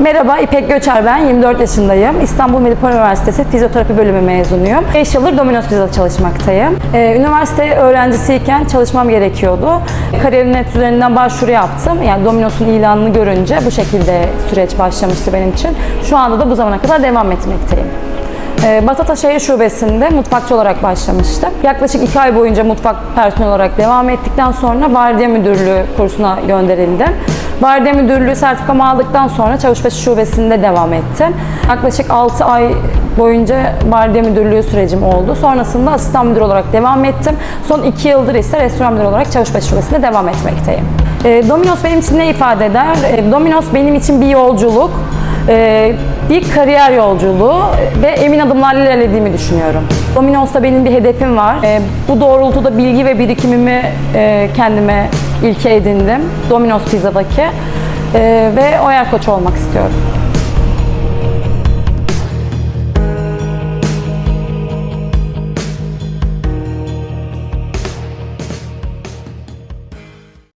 Merhaba, İpek Göçer ben, 24 yaşındayım. İstanbul Medipol Üniversitesi Fizyoterapi Bölümü mezunuyum. 5 yıldır Domino's Pizza'da çalışmaktayım. Ee, üniversite öğrencisiyken çalışmam gerekiyordu. Kariyer.net üzerinden başvuru yaptım. Yani Domino's'un ilanını görünce bu şekilde süreç başlamıştı benim için. Şu anda da bu zamana kadar devam etmekteyim. Ee, Batataşehir Şubesi'nde mutfakçı olarak başlamıştım. Yaklaşık iki ay boyunca mutfak personeli olarak devam ettikten sonra Vardiya Müdürlüğü kursuna gönderildim. Vardiya Müdürlüğü sertifikamı aldıktan sonra Çavuşbaşı Şubesi'nde devam ettim. Yaklaşık 6 ay boyunca Vardiya Müdürlüğü sürecim oldu. Sonrasında asistan müdür olarak devam ettim. Son 2 yıldır ise restoran müdürü olarak Çavuşbaşı Şubesi'nde devam etmekteyim. Ee, Domino's benim için ne ifade eder? Ee, Domino's benim için bir yolculuk. Ee, bir kariyer yolculuğu ve emin adımlarla ilerlediğimi düşünüyorum. Domino's'ta benim bir hedefim var. Ee, bu doğrultuda bilgi ve birikimimi e, kendime ilke edindim. Domino's Pizza'daki. Ee, ve o yer koçu olmak istiyorum.